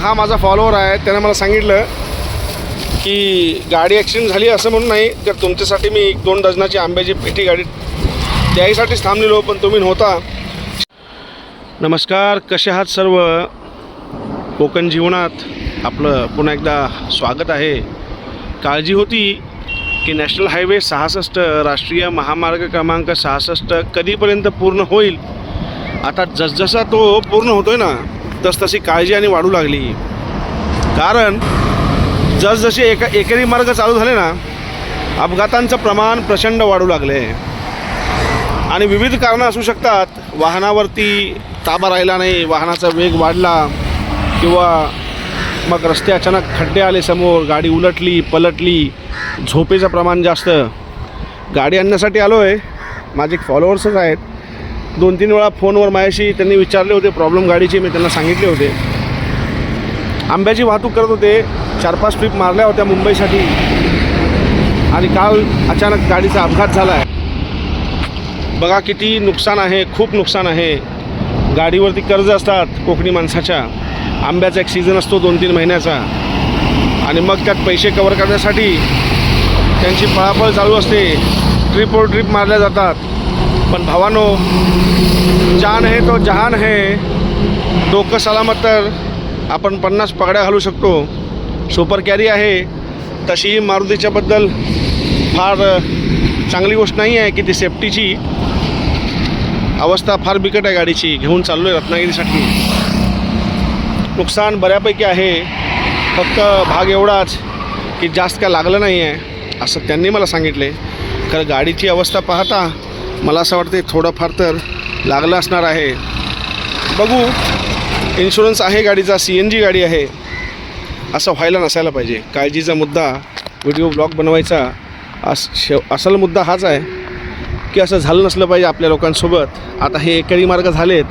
हा माझा फॉलोअर आहे. त्यानं मला सांगितलं की गाडी ॲक्सिडेंट झाली असं म्हणून नाही तर तुमच्यासाठी मी एक दोन डझनाची आंब्याची पेटी गाडी त्याहीसाठीच थांबलेलो पण तुम्ही नव्हता. नमस्कार कसे आहात सर्व? कोकण जीवनात आपलं पुन्हा एकदा स्वागत आहे. काळजी होती की नॅशनल हायवे सहासष्ट राष्ट्रीय महामार्ग क्रमांक सहासष्ट कधीपर्यंत पूर्ण होईल? आता जसजसा तो पूर्ण होतोय ना तसतशी काळजी आणि वाढू लागली. कारण जसजसे एका एकेरी मार्ग चालू झाले ना अपघातांचं प्रमाण प्रचंड वाढू लागले. आणि विविध कारणं असू शकतात. वाहनावरती ताबा राहिला नाही वाहनाचा वेग वाढला किंवा मग रस्ते अचानक खड्डे आले समोर गाडी उलटली पलटली झोपेचं प्रमाण जास्त. गाडी आणण्यासाठी आलो आहे माझे फॉलोअर्सच आहेत. दोन तीन वेळा फोनवर माझ्याशी त्यांनी विचारले होते प्रॉब्लेम गाडीचे मी त्यांना सांगितले होते. आंब्याची वाहतूक करत होते चार पाच ट्रिप मारल्या होत्या मुंबईसाठी. आणि काल अचानक गाडीचा अपघात झाला आहे बघा किती नुकसान आहे खूप नुकसान आहे. गाडीवरती कर्ज असतात कोकणी माणसाच्या. आंब्याचा एक सीझन असतो दोन तीन महिन्याचा. आणि मग त्यात पैसे कवर करण्यासाठी त्यांची पळापळ चालू असते. ट्रिपवर ट्रिप मारल्या जातात. पण भावानो जान है तो जहान है डोकं सलामत तर आपण पन्नास पगड्या घालू शकतो. सुपर कॅरी आहे. तशी मारुतीच्याबद्दल फार चांगली गोष्ट नाही आहे की ती सेफ्टीची अवस्था फार बिकट आहे गाडीची. घेऊन चाललो आहे रत्नागिरीसाठी. नुकसान बऱ्यापैकी आहे. फक्त भाग एवढाच की जास्त काय लागलं नाही आहे असं त्यांनी मला सांगितले. खरं गाडीची अवस्था पाहता मला असं वाटते थोडंफार तर लागलं असणार आहे. बघू इन्शुरन्स आहे गाडीचा सी एन जी गाडी आहे. असं व्हायला नसायला पाहिजे. काळजीचा मुद्दा व्हिडिओ ब्लॉग बनवायचा अस शेव असल मुद्दा हाच आहे की असं झालं नसलं पाहिजे आपल्या लोकांसोबत. आता हे एकरी मार्ग झालेत.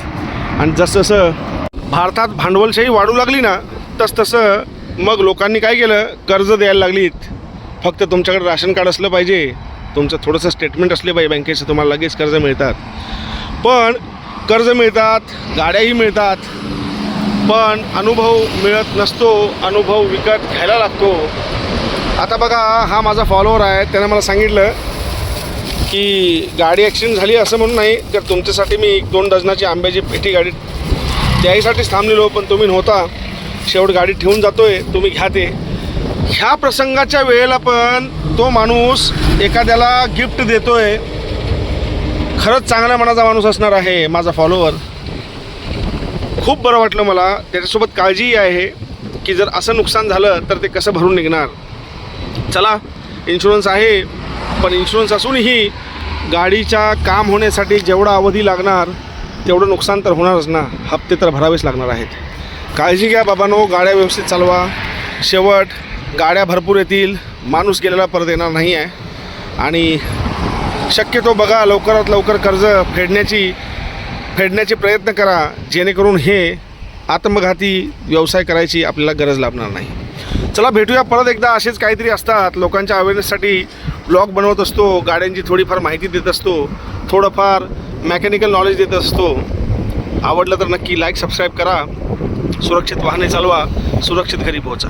आणि जसजसं भारतात भांडवलशाही वाढू लागली ना तस तसं मग लोकांनी काय केलं? कर्ज द्यायला लागलीत. फक्त तुमच्याकडे राशन कार्ड असलं पाहिजे. तुमचं थोडंसं स्टेटमेंट असले पाहिजे बँकेचं तुम्हाला लगेच कर्ज मिळतात. पण कर्ज मिळतात गाड्याही मिळतात पण अनुभव मिळत नसतो अनुभव विकत घ्यायला लागतो. आता बघा हा माझा फॉलोअर आहे त्याने मला सांगितलं की गाडी ॲक्सिडेंट झाली असं म्हणून नाही तर तुमच्यासाठी मी एक दोन डझनाची आंब्याची पेटी गाडी त्याहीसाठीच थांबलेलो पण तुम्ही नव्हता. शेवट गाडी ठेवून जातो आहे तुम्ही घ्या ते. ह्या प्रसंगाच्या वेळेला पण तो माणूस एखाद्याला गिफ्ट देतोय खरंच चांगल्या मनाचा माणूस असणार आहे माझा फॉलोअर खूप बरं वाटलं मला त्याच्यासोबत काळजीही आहे की जर असं नुकसान झालं तर ते कसं भरून निघणार? चला इन्शुरन्स आहे पण इन्शुरन्स असूनही गाडीच्या काम होण्यासाठी जेवढा अवधी लागणार तेवढं नुकसान तर होणारच ना. हप्ते तर भरावेच लागणार आहेत. काळजी घ्या बाबांनो गाड्या व्यवस्थित चालवा. शेवट गाड्या भरपूर येतील माणूस गेलेला परत येणार नाही आहे. आणि शक्यतो बघा लवकरात लवकर कर्ज फेडण्याची फेडण्याचे प्रयत्न करा जेणेकरून हे आत्मघाती व्यवसाय करायची आपल्याला गरज लागणार नाही. चला भेटूया परत एकदा. असेच काहीतरी असतात. लोकांच्या अवेअरनेससाठी ब्लॉग बनवत असतो गाड्यांची थोडीफार माहिती देत असतो थोडंफार मेकॅनिकल नॉलेज देत असतो. आवडलं तर नक्की लाईक सबस्क्राईब करा. सुरक्षित वाहने चालवा. सुरक्षित घरी पोहोचा.